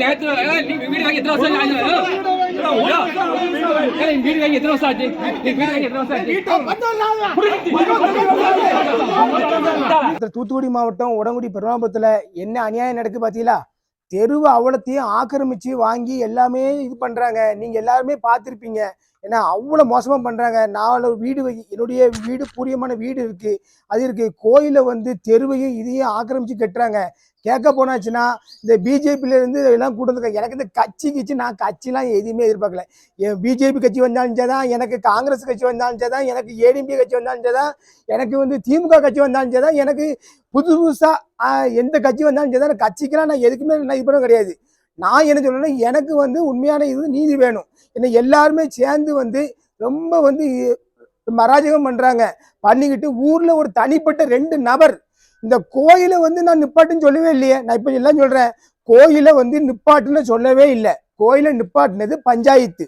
நேத்து நீ வீடு வாங்கி எத்தனை வருஷம் வீடு வாங்கி எத்தனை வருஷம் ஆச்சு வீடு வாங்கி எத்தனை வருஷம் ஆச்சு தூத்துக்குடி மாவட்டம் உடங்குடி பெருமாபுரத்தில் என்ன அநியாயம் நடக்கு பார்த்தீங்களா தெருவு அவ்வளோத்தையும் ஆக்கிரமிச்சு வாங்கி எல்லாமே இது பண்ணுறாங்க நீங்கள் எல்லாருமே பார்த்துருப்பீங்க. ஏன்னா அவ்வளோ மோசமாக பண்ணுறாங்க நாலு வீடு வை- என்னுடைய வீடு பூரியமான வீடு இருக்குது அது இருக்குது கோயிலை வந்து தெருவையும் இதையும் ஆக்கிரமிச்சு கட்டுறாங்க. கேட்க போனாச்சுன்னா இந்த பிஜேபியிலேருந்து எல்லாம் கூட்டு எனக்கு இந்த கட்சி கிச்சு நான் கட்சிலாம் எதுவுமே எதிர்பார்க்கல. என் பிஜேபி கட்சி வந்தாலும் தான் எனக்கு காங்கிரஸ் கட்சி வந்தாலும் தான் எனக்கு ஏடிஎம்பி கட்சி வந்தாலும் தான் எனக்கு வந்து திமுக கட்சி வந்தாலும் தான் எனக்கு புது புதுசாக எந்த கட்சி வந்தாலும் சரி தான் கட்சிக்கெல்லாம் நான் எதுக்குமே நான் இது பண்ண கிடையாது. நான் என்ன சொல்லணும்னா எனக்கு வந்து உண்மையான இது நீதி வேணும். என்ன எல்லாருமே சேர்ந்து வந்து ரொம்ப வந்து மராஜகம் பண்ணுறாங்க பண்ணிக்கிட்டு ஊரில் ஒரு தனிப்பட்ட ரெண்டு நபர். இந்த கோயிலை வந்து நான் நிப்பாட்டுன்னு சொல்லவே இல்லையே. நான் இப்போ எல்லாம் சொல்கிறேன் கோயிலை வந்து நிப்பாட்டுன்னு சொல்லவே இல்லை. கோயிலை நிப்பாட்டினது பஞ்சாயத்து.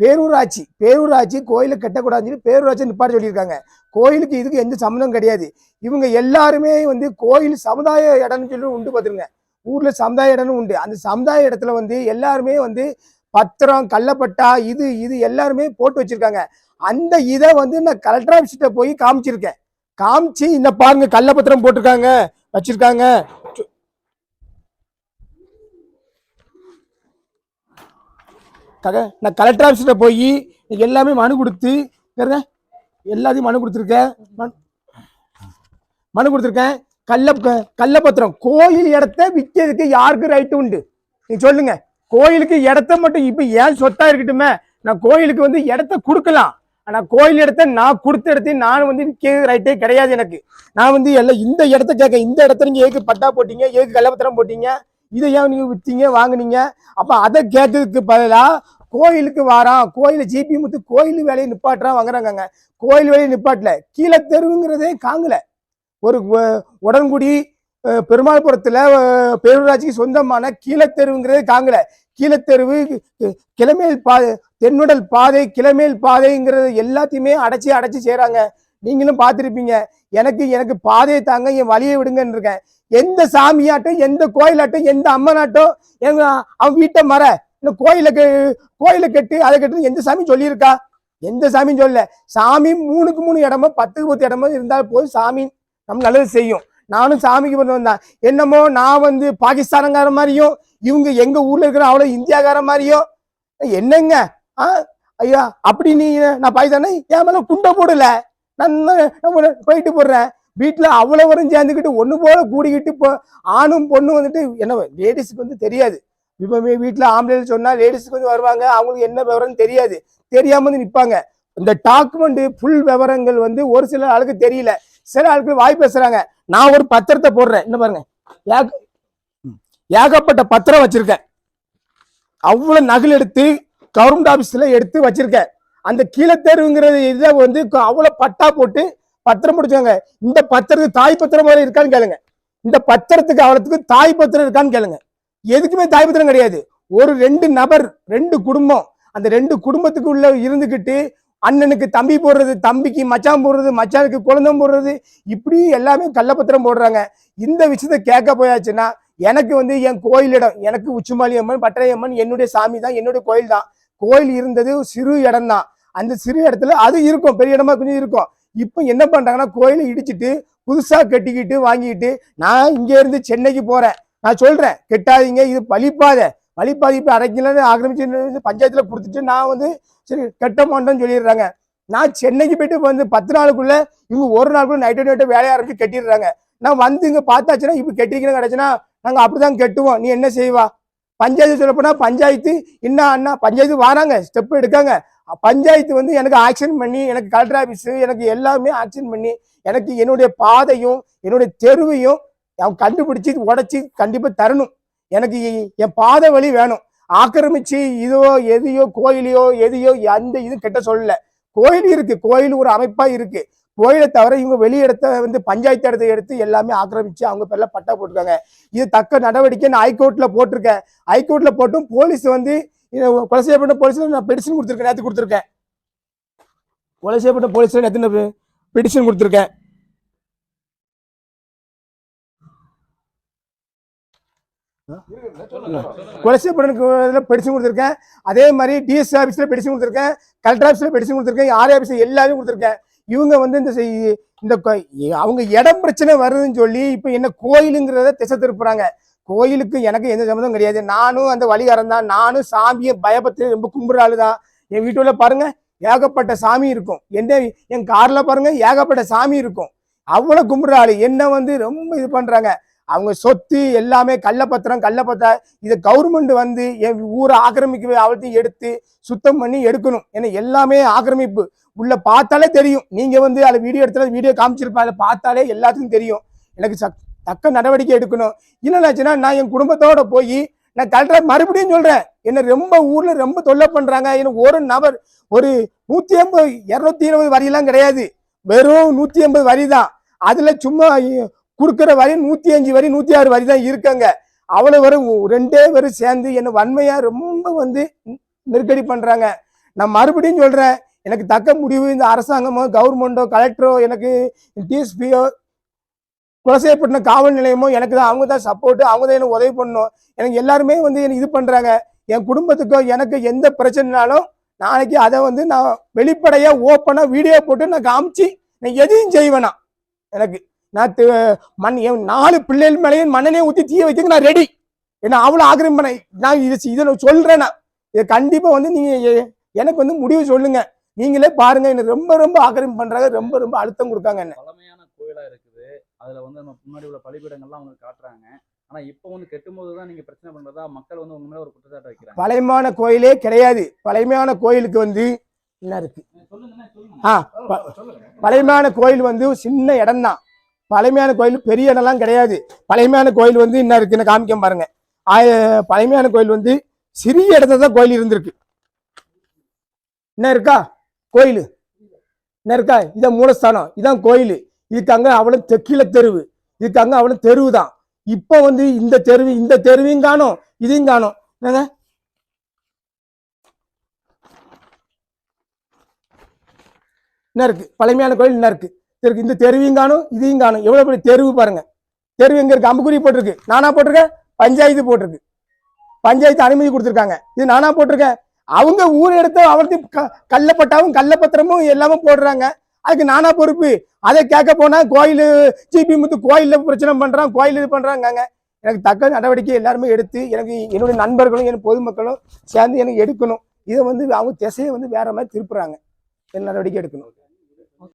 பேரூராட்சி பேரூராட்சி கோயிலுக்கு கட்டக்கூடாதுன்னு சொல்லி பேரூராட்சி நிப்பாட்ட சொல்லியிருக்காங்க. கோயிலுக்கு இதுக்கு எந்த சம்மந்தம் கிடையாது. இவங்க எல்லாருமே வந்து கோயில் சமுதாய இடம்னு சொல்லி உண்டு பார்த்துருங்க. ஊரில் சமுதாய இடம்னு உண்டு. அந்த சமுதாய இடத்துல வந்து எல்லாருமே வந்து பத்திரம் கள்ளப்பட்டா இது இது எல்லாருமே போட்டு வச்சிருக்காங்க. அந்த இதை வந்து நான் கலெக்டர் ஆஃபீஸ்கிட்ட போய் காமிச்சிருக்கேன். காமிச்சு இந்த பாருங்க கள்ளப்பத்திரம் போட்டிருக்காங்க வச்சிருக்காங்க. கக நான் கலெக்டர் ஆஃபீஸில் போய் எல்லாமே மனு கொடுத்து பாருங்க எல்லாத்தையும் மனு கொடுத்துருக்கேன். மனு- மனு கொடுத்துருக்கேன். கள்ள கள்ளப்பத்திரம். கோயில் இடத்த விற்கிறதுக்கு யாருக்கு ரைட்டு உண்டு? நீ சொல்லுங்க. கோயிலுக்கு இடத்த மட்டும் இப்போ ஏன் சொத்தா இருக்கட்டுமே? நான் கோயிலுக்கு வந்து இடத்த கொடுக்கலாம். ஆனால் கோயில் இடத்த நான் கொடுத்த இடத்தையும் நான் வந்து விற்க ரைட்டே கிடையாது எனக்கு. நான் வந்து எல்லாம் இந்த இடத்த கேட்க இந்த இடத்துல நீங்கள் ஏக்கு பட்டா போட்டீங்க ஏக்கு கள்ளப்பத்திரம் போட்டீங்க. இதை ஏன் நீங்க வித்தீங்க? வாங்குனீங்க? அப்ப அதை கேட்டதுக்கு பதிலா கோயிலுக்கு வாரான். கோயில ஜிபி முத்து கோயில் வேலையை நிப்பாட்டுறான் வாங்குறாங்க கோயில் வேலையை நிப்பாட்டல. கீழே தெருவுங்கிறதே காங்கல. ஒரு உடன்குடி பெருமாள்புரத்தில் பெருமாள்புரத்துல பேரூராட்சிக்கு சொந்தமான கீழத்தெருவுங்கிறது காங்கல. கீழே தெருவு கிளமேல் பாதை தென்னுடல் பாதை கிளமேல் பாதைங்கிறது எல்லாத்தையுமே அடைச்சி அடைச்சி செய்கிறாங்க நீங்களும் பார்த்துருப்பீங்க. எனக்கு எனக்கு பாதையை தாங்க என் வழியை விடுங்கன்னு இருக்கேன் எந்த சாமியாட்டும் எந்த கோயிலாட்டும் எந்த அம்மனாட்டும் எங்க அவன் வீட்டை மர இந்த கோயிலுக்கு கோயிலை கெட்டு அதை கட்டு எந்த சாமி சொல்லியிருக்கா? எந்த சாமியும் சொல்லல. சாமி மூணுக்கு மூணு இடமோ பத்துக்கு பத்து இடமோ இருந்தால் போதும் சாமி நம்ம நல்லது செய்யும். நானும் சாமிக்கு பண்ண வந்தேன் என்னமோ நான் வந்து பாகிஸ்தானங்கார மாதிரியும் இவங்க எங்க ஊர்ல இருக்கிற அவ்வளோ இந்தியாக்கார மாதிரியும் என்னங்க? ஆ? ஐயா அப்படி நீ நான் பாகிஸ்தானே? என் மேல குண்டை போடல. நான் போயிட்டு போடுறேன். வீட்டில் அவ்வளவரும் சேர்ந்துக்கிட்டு ஒன்று போல கூடிக்கிட்டு இப்போ ஆணும் பொண்ணும் வந்துட்டு என்ன லேடிஸுக்கு வந்து தெரியாது. இப்போ வீட்டில் ஆம்பளை சொன்னால் லேடிஸுக்கு வந்து வருவாங்க அவங்களுக்கு என்ன விவரம்னு தெரியாது. தெரியாமல் வந்து நிற்பாங்க இந்த டாக்குமெண்ட் ஃபுல் விவரங்கள் வந்து ஒரு சில ஆளுக்கு தெரியல. சில ஆளுக்கு வாய் பேசுறாங்க. நான் ஒரு பத்திரத்தை போடுறேன். என்ன பாருங்க. ஏக ஏகப்பட்ட பத்திரம் வச்சிருக்கேன். அவ்வளோ நகல் எடுத்து கவர்மெண்ட் ஆஃபீஸில் எடுத்து வச்சிருக்கேன். அந்த கீழத்தேர்வுங்கிறது இதை வந்து க- பட்டா போட்டு பத்திரம் முடிச்சாங்க இந்த பத்திரத்துக்கு தாய் பத்திரம் வரை இருக்கான்னு கேளுங்க. இந்த பத்திரத்துக்கு அவளத்துக்கு தாய் பத்திரம் இருக்கான்னு கேளுங்க. எதுக்குமே தாய் பத்திரம் கிடையாது. ஒரு ரெண்டு நபர் ரெண்டு குடும்பம் அந்த ரெண்டு குடும்பத்துக்கு உள்ள இருந்துக்கிட்டு அண்ணனுக்கு தம்பி போடுறது தம்பிக்கு மச்சான் போடுறது மச்சானுக்கு குழந்தம் போடுறது இப்படி எல்லாமே கள்ளப்பத்திரம் போடுறாங்க. இந்த விஷயத்த கேட்க போயாச்சுன்னா எனக்கு வந்து என் கோயிலிடம் எனக்கு உச்சிமாலி அம்மன் பட்டரை அம்மன் என்னுடைய சாமி தான் என்னுடைய கோயில் தான். கோயில் இருந்தது சிறு இடம் தான் அந்த சிறு இடத்துல அது இருக்கும் பெரிய இடமா கொஞ்சம் இருக்கும். இப்போ என்ன பண்ணுறாங்கன்னா கோயிலை இடிச்சிட்டு புதுசாக கட்டிக்கிட்டு வாங்கிக்கிட்டு நான் இங்கேருந்து சென்னைக்கு போகிறேன் நான் சொல்கிறேன் கெட்டாதீங்க இது பழிப்பாத. பழிப்பாதி இப்போ அரைக்கலன்னு ஆக்கிரமிச்சு பஞ்சாயத்தில் கொடுத்துட்டு நான் வந்து சரி கெட்ட மாட்டோம்னு சொல்லிடுறாங்க. நான் சென்னைக்கு போயிட்டு வந்து பத்து நாளுக்குள்ளே இவங்க ஒரு நாளுக்குள்ள நைட்டு நைட்டு வேலையை ஆரம்பிச்சு கட்டிடுறாங்க. நான் வந்து இங்கே பார்த்தாச்சுன்னா இப்ப கிடச்சுன்னா நாங்கள் அப்படி அப்படிதான் கெட்டுவோம். நீ என்ன செய்வா? பஞ்சாயத்து சொல்லப்போனால் பஞ்சாயத்து என்ன அண்ணா? பஞ்சாயத்து வராங்க ஸ்டெப் எடுக்காங்க. பஞ்சாயத்து வந்து எனக்கு ஆக்ஷன் பண்ணி எனக்கு கலெக்டர் ஆஃபீஸு எனக்கு எல்லாமே ஆக்ஷன் பண்ணி எனக்கு என்னுடைய பாதையும் என்னுடைய தெருவையும் அவன் கண்டுபிடிச்சி உடைச்சி கண்டிப்பா தரணும். எனக்கு என் பாதை வழி வேணும். ஆக்கிரமிச்சு இதோ எதையோ கோயிலையோ எதையோ அந்த இது கெட்ட சொல்லல. கோயில் இருக்கு. கோயில் ஒரு அமைப்பா இருக்கு. கோயிலை தவிர இவங்க வெளி இடத்த வந்து பஞ்சாயத்து இடத்தை எடுத்து எல்லாமே ஆக்கிரமிச்சு அவங்க பேர்ல பட்டா போட்டிருக்காங்க. இது தக்க நடவடிக்கை நான் ஹைகோர்ட்ல போட்டிருக்கேன். ஹைகோர்ட்ல போட்டும் போலீஸ் வந்து இதை கொலை செய்யப்பட்ட போலீஸ்ல நான் பெடிஷன் கொடுத்துருக்கேன் நேற்று கொடுத்துருக்கேன். கொலை செய்யப்பட்ட போலீஸ்ல நேற்று பெடிஷன் கொடுத்துருக்கேன். கொலை செய்யப்பட்ட பெடிஷன் கொடுத்துருக்கேன். அதே மாதிரி டிஎஸ் ஆஃபீஸில் பெடிஷன் கொடுத்துருக்கேன். கலெக்டர் ஆஃபீஸில் பெடிஷன் கொடுத்துருக்கேன். ஆர்ஐ ஆஃபீஸில் எல்லாமே கொடுத்துருக்கேன். இவங்க வந்து இந்த இந்த அவங்க இடம் பிரச்சனை வருதுன்னு சொல்லி இப்போ என்ன கோயிலுங்கிறத திசை திருப்புறாங்க. கோயிலுக்கு எனக்கு எந்த சம்மந்தம் கிடையாது. நானும் அந்த வழிகாரன் தான். நானும் சாமியை பயபத்து ரொம்ப கும்பிட்ற ஆளு தான். என் வீட்டுல பாருங்க ஏகப்பட்ட சாமி இருக்கும். என்ன என் கார்ல பாருங்க ஏகப்பட்ட சாமி இருக்கும். அவ்வளவு கும்பிட்ற ஆளு. என்ன வந்து ரொம்ப இது பண்றாங்க. அவங்க சொத்து எல்லாமே கள்ளப்பத்திரம் கள்ளப்பத்திர. இதை கவர்மெண்ட் வந்து என் ஊரை ஆக்கிரமிக்க அவத்தையும் எடுத்து சுத்தம் பண்ணி எடுக்கணும். ஏன்னா எல்லாமே ஆக்கிரமிப்பு. உள்ள பார்த்தாலே தெரியும். நீங்க வந்து அதில் வீடியோ எடுத்துல வீடியோ காமிச்சிருப்பாங்க. அதை பார்த்தாலே எல்லாத்துக்கும் தெரியும். எனக்கு சக் தக்க நடவடிக்கை எடுக்கணும். இல்லைன்னாச்சுன்னா நான் என் குடும்பத்தோட போய் நான் கலெக்டர் மறுபடியும் சொல்றேன். என்ன ரொம்ப ஊர்ல ரொம்ப தொல்லை பண்றாங்க. எனக்கு ஒரு நபர் ஒரு நூத்தி ஐம்பது இருநூத்தி இருபது வரியெல்லாம் கிடையாது. வெறும் நூத்தி ஐம்பது வரி தான் அதுல சும்மா கொடுக்குற வரி நூத்தி அஞ்சு வரி நூத்தி ஆறு வரி தான் இருக்கங்க. அவ்வளவு வரும். ரெண்டே பேரும் சேர்ந்து என்ன வன்மையா ரொம்ப வந்து நெருக்கடி பண்றாங்க. நான் மறுபடியும் சொல்றேன். எனக்கு தக்க முடிவு இந்த அரசாங்கமோ கவர்மெண்டோ கலெக்டரோ எனக்கு டிஎஸ்பியோ குலசேப்பட்டின காவல் நிலையமும் எனக்கு தான். அவங்க தான் சப்போர்ட்டு அவங்க தான் எனக்கு உதவி பண்ணணும். எனக்கு எல்லாருமே வந்து எனக்கு இது பண்ணுறாங்க என் குடும்பத்துக்கோ எனக்கு எந்த பிரச்சனைனாலும் நாளைக்கு அதை வந்து நான் வெளிப்படையாக ஓப்பனாக வீடியோ போட்டு நான் காமிச்சு நான் எதையும் செய்வேனா எனக்கு நான் மண் என் நாலு பிள்ளைகள் மேலேயும் மண்ணனே ஊற்றி தீய வைக்க நான் ரெடி ஏன்னா அவ்வளோ ஆக்கிரம் பண்ண நான் இது இதை நான் சொல்றேன் நான். இதை கண்டிப்பாக வந்து நீங்கள் எனக்கு வந்து முடிவு சொல்லுங்கள் நீங்களே பாருங்கள் எனக்கு ரொம்ப ரொம்ப ஆக்கிரமிப்பு பண்ணுறாங்க ரொம்ப ரொம்ப அழுத்தம் கொடுக்காங்க என்ன. பழமையான கோயிலாக இருக்குது அதுல வந்து நம்ம முன்னாடி உள்ள பலிபீடங்கள்லாம் அவங்க காட்டுறாங்க. ஆனா இப்போ வந்து கெட்டும்போது தான் நீங்க பிரச்சனை பண்றதா மக்கள் வந்து உங்க மேல ஒரு குற்றச்சாட்டு வைக்கிறாங்க. பழையமான கோயிலே கிடையாது. பழையமான கோயிலுக்கு வந்து என்ன இருக்கு? ஆ பழையமான கோயில் வந்து சின்ன இடம் தான் பழமையான கோயில் பெரிய இடம்லாம் கிடையாது. பழையமான கோயில் வந்து என்ன இருக்குன்னு காமிக்க பாருங்க. பழமையான கோயில் வந்து சிறிய இடத்துல தான் கோயில் இருந்திருக்கு. என்ன இருக்கா? கோயில். என்ன இருக்கா? இதான் மூலஸ்தானம். இதான் கோயில். இதுக்கு அவனும் தெக்கில தெருவு. இதுக்கு அங்க தெருவு தான் இப்போ வந்து இந்த தெருவு இந்த தெருவையும் காணும் இதையும் காணும். என்னங்க? என்ன இருக்கு? பழமையான கோயில் என்ன இருக்கு? இருக்கு இந்த தெருவையும் காணும் இதையும் காணும். எவ்வளவு பெரிய தெருவு பாருங்க. தெருவு எங்க இருக்கு? அம்புக்குறி போட்டிருக்கு. நானா போட்டிருக்கேன் பஞ்சாயத்து போட்டிருக்கு. பஞ்சாயத்து அனுமதி கொடுத்துருக்காங்க. இது நானா போட்டிருக்கேன். அவங்க ஊர் எடுத்து அவர்த்தி கள்ளப்பட்டாவும் கள்ளப்பத்திரமும் எல்லாமே போடுறாங்க. அதுக்கு நானா பொறுப்பு. அதை கேட்க போனா கோயில் ஜிபி முத்து கோயிலில் பிரச்சனை பண்றான் கோயில் இது பண்றாங்க எனக்கு தக்க நடவடிக்கை எல்லாருமே எடுத்து எனக்கு என்னுடைய நண்பர்களும் என் பொதுமக்களும் சேர்ந்து எனக்கு எடுக்கணும். இதை வந்து அவங்க திசையை வந்து வேற மாதிரி திருப்புறாங்க. என்ன நடவடிக்கை எடுக்கணும்.